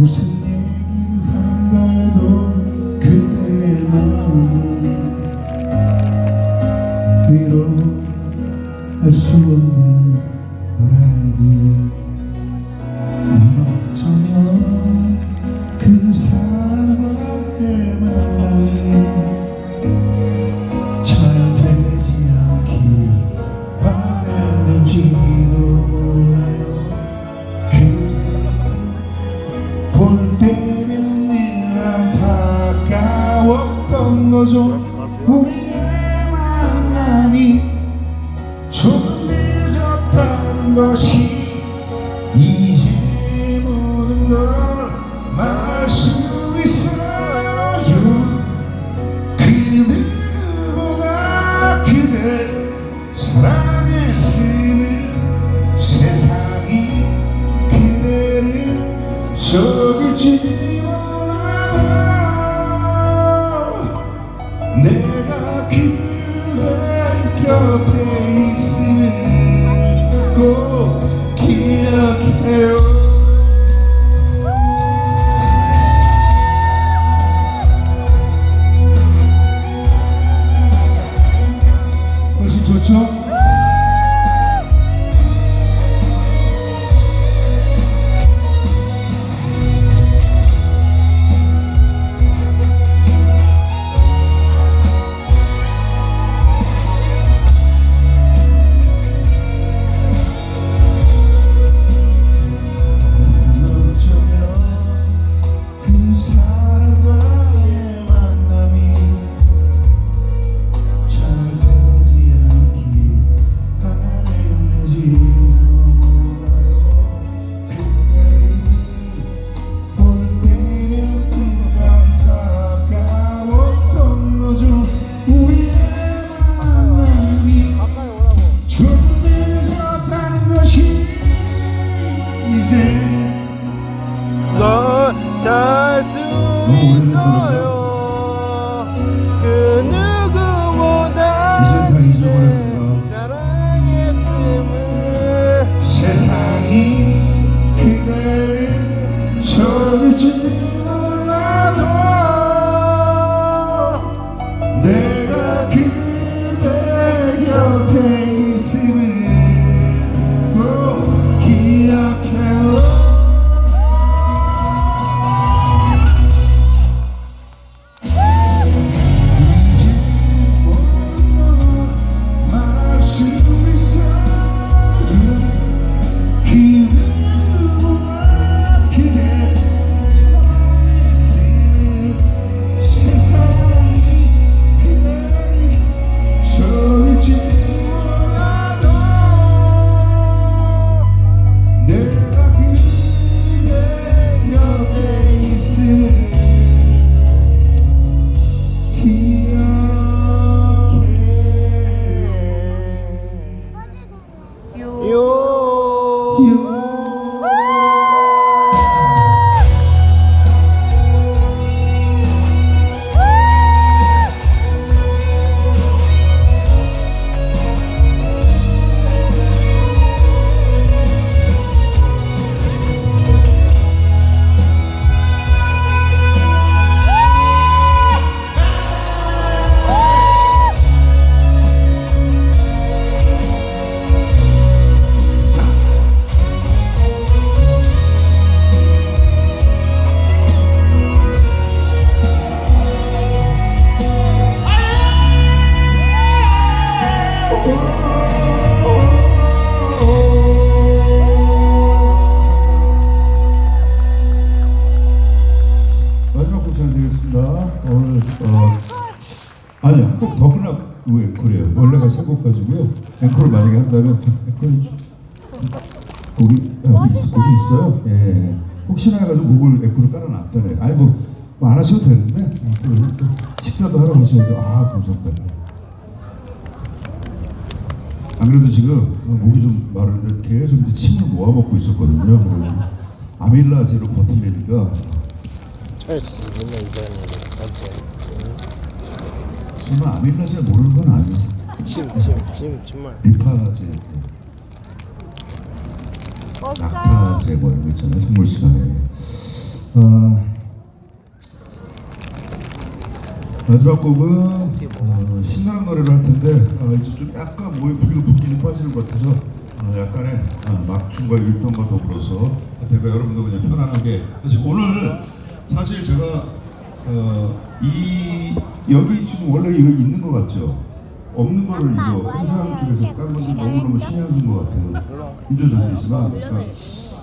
Você 늦었 훨 곡 가지고요. 앵콜을 만약에 한다면 앵콜 곡이 아, 있, 곡이 있어요. 예. 혹시나 해가지고 곡을 앵콜을 깔아놨다네. 아니 뭐, 뭐안 하셔도 되는데 식사도 하러 가셔도 아 감사합니다. 안 그래도 지금 목이 좀 마르는데 계속 이제 침을 모아 먹고 있었거든요. 그래서 아밀라제로 버티려니까 맨날 이사하는 거 정말 아밀라제 모르는 건 아니에 침, 정말. 리파제, 왔어요. 낙타제 뭐 이런 거 있잖아요. 선물 시간에. 어, 마지막 곡은 어, 신나는 노래를 할 텐데 어, 이제 좀 약간 뭐에 불이 붓기는 빠지는 것 같아서 어, 약간의 어, 막춤과 율동과 더불어서 제가 여러분도 그냥 편안하게 사실 오늘 사실 제가 어, 이 여기 지금 원래 이거 있는 것 같죠? 없는 거를 이거 행사장 쪽에서 깐 건데 너무너무 한 수인 것 같아요. 인조전이지만 그러니까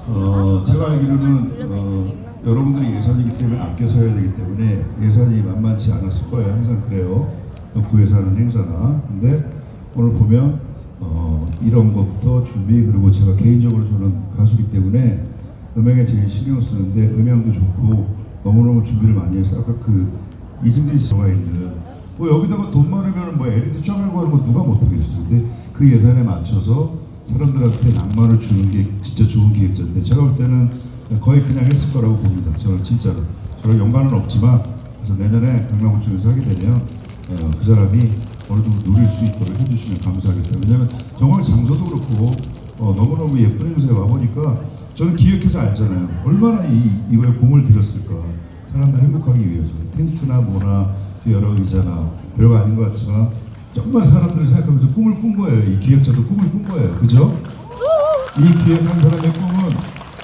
어, 제가 알기로는 어, 여러분들이 예산이기 때문에 아껴서 해야 되기 때문에 예산이 만만치 않았을 거예요. 항상 그래요. 하는 행사나. 근데 오늘 보면 어, 이런 것부터 준비 그리고 제가 개인적으로 저는 가수기 때문에 음악에 제일 신경 쓰는데 음향도 좋고 너무너무 준비를 많이 했어요. 아까 그 이승민 씨 들어가 있는 뭐 여기다가 돈 많으면 뭐 LED 쫙 하고 하는 거 누가 못하겠어요. 근데 그 예산에 맞춰서 사람들한테 낭만을 주는 게 진짜 좋은 기획자인데 제가 볼 때는 거의 그냥 했을 거라고 봅니다. 저는 진짜로. 저는 연관은 없지만 그래서 내년에 강남구청에서 하게 되면 어, 그 사람이 어느 정도 누릴 수 있도록 해주시면 감사하겠다. 왜냐하면 정말 장소도 그렇고 어, 너무너무 예쁜 행사에 와보니까 저는 기획해서 알잖아요. 얼마나 이, 이거에 공을 들였을까. 사람들 행복하기 위해서. 텐트나 뭐나 또 여러 의자나 별거 아닌 것 같지만 정말 사람들을 생각하면서 꿈을 꾼 거예요. 이 기획자도 꿈을 꾼 거예요. 그죠? 이 기획한 사람의 꿈은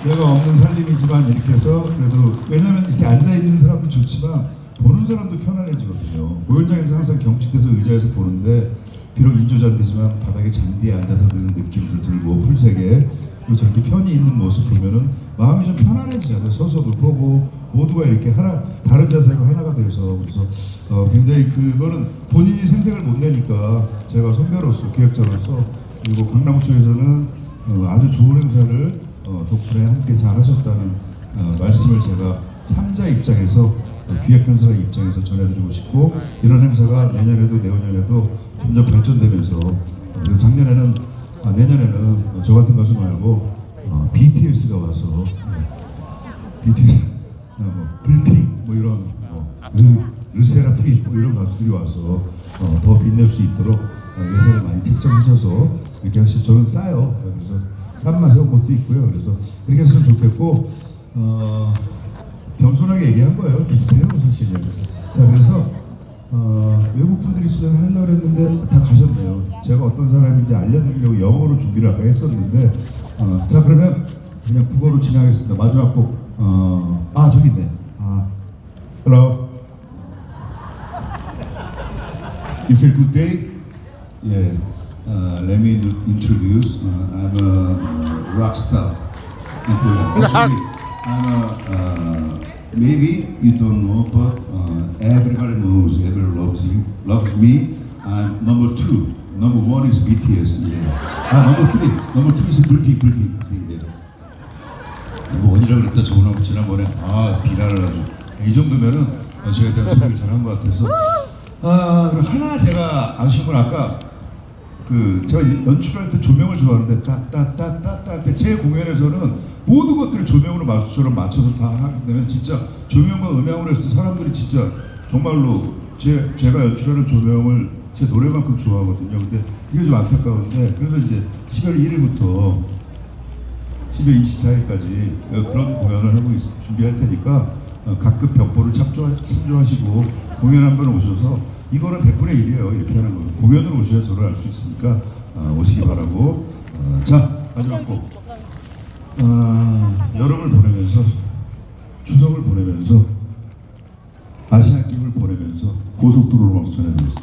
내가 없는 살림이지만 이렇게 해서 그래도 왜냐면 이렇게 앉아 있는 사람도 좋지만 보는 사람도 편안해지거든요. 공연장에서 항상 경직돼서 의자에서 보는데 비록 인조잔디지만 바닥에 잔디에 앉아서 드는 느낌도 들고 풀색에 저렇게 편히 있는 모습 보면은 마음이 좀 편안해지잖아요. 서서도 보고 모두가 이렇게 하나 다른 자세가 하나가 돼서 그래서 어, 굉장히 그거는 본인이 생색을 못 내니까 제가 선배로서 기획자로서 그리고 강남구청에서는 어, 아주 좋은 행사를 어, 덕분에 함께 잘 하셨다는 어, 말씀을 제가 참자 입장에서 어, 기획 행사 입장에서 전해드리고 싶고 이런 행사가 내년에도 내후년에도 점점 발전되면서 작년에는 아, 내년에는 어, 저 같은 가수 말고 어, BTS가 와서 네, BTS 어, 뭐 블핑 뭐 이런 뭐 르, 르세라핌 뭐 이런 가수들이 와서 어, 더 빛낼 수 있도록 어, 예산을 많이 책정하셔서 이렇게 하시 저는 싸요. 그래서 산맛 세운 것도 있고요. 그래서 그렇게 했으면 좋겠고 어, 겸손하게 얘기한 거예요. 비슷해요 사실은. 자 그래서 어, 외국 분들이 수행하려고 했는데 다 가셨네요 제가 어떤 사람인지 알려드리려고 영어로 준비를 아까 했었는데 어, 자 그러면 그냥 국어로 진행하겠습니다 마지막 곡 어, 아 저기 있네 아 hello You feel good day? Yeah. Uh, let me introduce. Uh, I'm a uh, rock star. I'm a, uh, maybe you don't know, but uh, everybody knows, everybody loves you, loves me. I'm number two. Number one is BTS. Yeah. Ah, number three. Number two is Blackpink. Blackpink. Yeah. 뭐 원이라 그랬다 저번하고 지난번에 아 비난을 아주 이 정도면은 어, 제가 대한 소개를 잘한 것 같아서 아 그럼 하나 제가 아쉬운 건 아까 그 제가 연출할 때 조명을 좋아하는데 따따따따따 할 때 제 공연에서는 모든 것들을 조명으로 맞춰처럼 맞춰서 다 때문에 진짜 조명과 음향으로 때 사람들이 진짜 정말로 제 제가 연출하는 조명을 제 노래만큼 좋아하거든요. 근데 그게 좀 안타까운데 그래서 이제 11월 1일부터 10월 24일까지 그런 공연을 하고 있, 준비할 테니까 어, 각급 벽보를 참조, 참조하시고 공연 한 번 오셔서 이거는 100분의 1이에요. 이렇게 하는 거는 공연을 오셔야 저를 알 수 있으니까 어, 오시기 바라고. 어, 자 마지막 곡 어, 여름을 보내면서 추석을 보내면서 끼를 보내면서 고속도로로 막 전해드렸습니다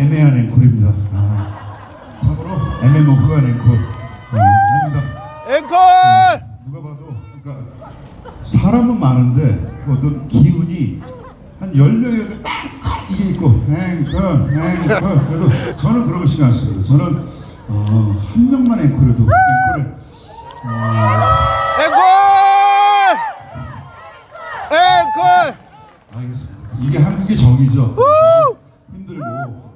애매한 앵콜입니다. 아, 참으로 애매모호한 앵콜. 어, 아닙니다. 앵콜! 누가 봐도 그러니까 사람은 많은데 그 어떤 기운이 한 10명이라도 딱 이게 있고 앵콜 앵콜 그래도 저는 그런 거 신경 안 써요. 저는 어, 한 명만 앵콜해도 앵콜을 앵콜! 앵콜! 알겠습니다. 이게 한국의 정이죠. 힘들고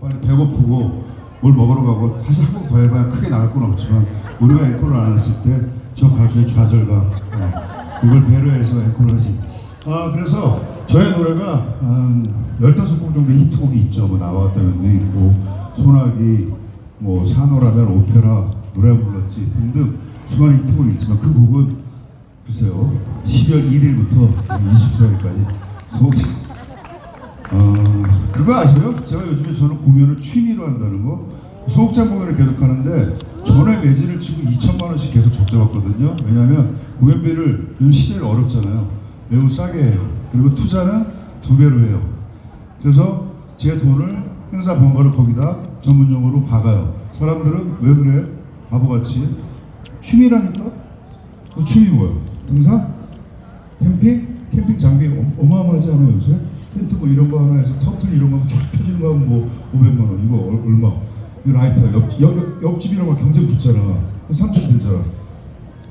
빨리 배고프고 뭘 먹으러 가고 사실 한국 더 해봐야 크게 나갈 건 없지만 우리가 앵콜을 안 했을 때 저 가수의 좌절감 어, 이걸 배려해서 앵콜을 하지. 아 그래서 저의 노래가 한 15곡 정도의 히트곡이 있죠. 뭐 나왔다면도 있고 소나기 뭐 산호라면 오페라 노래 불렀지 등등 수많은 히트곡이 있지만 그 곡은 글쎄요 12월 1일부터 24일까지 소극장 어, 그거 아세요? 제가 요즘에 저는 공연을 취미로 한다는 거 소극장 공연을 계속 하는데 전에 매진을 치고 2천만 원씩 계속 적자받거든요 왜냐하면 공연비를 요즘 시절이 어렵잖아요 매우 싸게 해요 그리고 투자는 두 배로 해요 그래서 제 돈을 행사 번거를 거기다 전문용어로 박아요 사람들은 왜 그래? 바보같이 취미라니까? 그 취미 뭐야? 등산? 캠핑? 캠핑 장비 어- 어마어마하지 않아요 요새? 텐트 뭐 이런 거 하나 해서 터틀 이런 거쫙 펴지는 거 하면 뭐 500만 원. 이거 얼- 얼마? 이 라이터. 옆, 옆, 옆집이랑 막 경쟁 붙잖아. 3천 들잖아.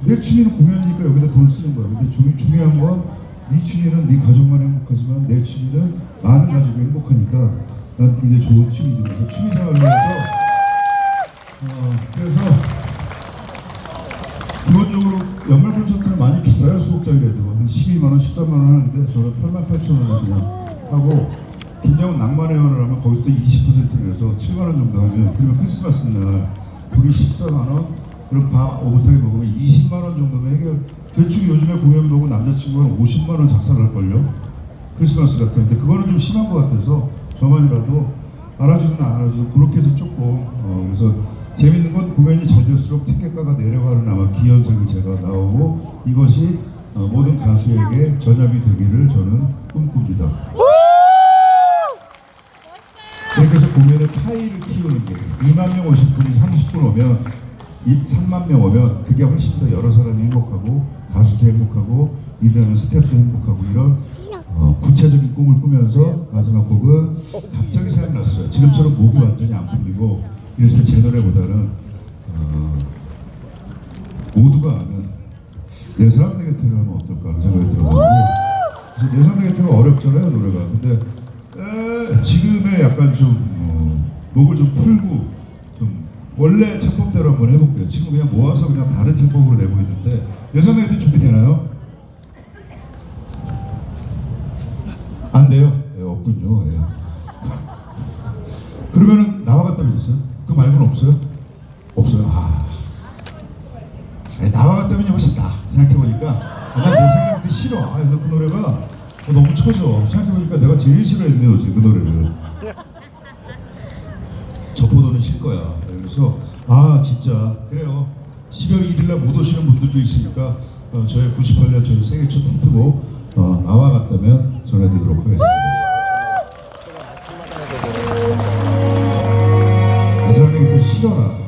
내 취미는 공연이니까 여기다 돈 쓰는 거야. 근데 중, 중요한 건네 취미는 네 가족만 행복하지만 내 취미는 많은 가족이 행복하니까 난 굉장히 좋은 취미지 그래서 취미생활을 위해서 어, 그래서 기본적으로 연말 콘서트는 많이 비싸요. 수국장이라도. 한 12만 원, 13만 원 하는데 저는 8만 8천 원을 그냥 하고 김장훈 낭만의 연을 하면 거기서 또 20%를 해서 7만 원 정도 하면 그러면 크리스마스 날 거기 14만 원? 그리고 밥 오붓하게 먹으면 20만 원 정도면 해결. 대충 요즘에 공연 보고 남자친구가 50만 원 작살날 걸요? 크리스마스 같은데. 그거는 좀 심한 것 같아서 저만이라도 알아주든 안 알아주든 그렇게 해서 조금 어, 그래서 재밌는 건 공연이 잘 될수록 티켓가가 내려가는 아마 기현석이 제가 나오고 이것이 어, 모든 가수에게 전염이 되기를 저는 꿈꿉니다. 해서 공연의 파이를 키우는 게 2만 명 오실 분이 30분 오면 이 3만 명 오면 그게 훨씬 더 여러 사람이 행복하고 가수도 행복하고 일하는 스태프도 행복하고 이런 어, 구체적인 꿈을 꾸면서 마지막 곡은 갑자기 생각났어요. 지금처럼 목이 완전히 안 풀리고 때제 노래보다는 어, 모두가 아는 내 사람 내 곁을 하면 어떨까 하는 생각이 들어가지고. 그래서 내 사람 내 곁은 어렵잖아요 노래가. 근데 에, 지금의 약간 좀 어, 목을 좀 풀고 좀 원래 창법대로 한번 해볼게요. 지금 그냥 모아서 그냥 다른 창법으로 내고 있는데 여성 내 곁은 준비되나요? 안 돼요? 예, 없군요. 예. 그러면은 나와 같다면 있어요? 그 말고는 없어요? 없어요. 아, 아니, 나와 같다면이 훨씬 나. 생각해보니까 난내 생각도 싫어. 아, 나그 노래가 어, 너무 쳐져. 생각해보니까 내가 제일 싫어했네 요새 그 노래를. 저보다는 쉴 거야. 그래서 아 진짜 그래요. 12월 1일 날 못 오시는 분들도 있으니까 어, 저의 98년 저희 생애 첫 힌트곡 어, 나와 같다면 전해드리도록 하겠습니다. 내 사람에게 더 싫어라.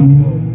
마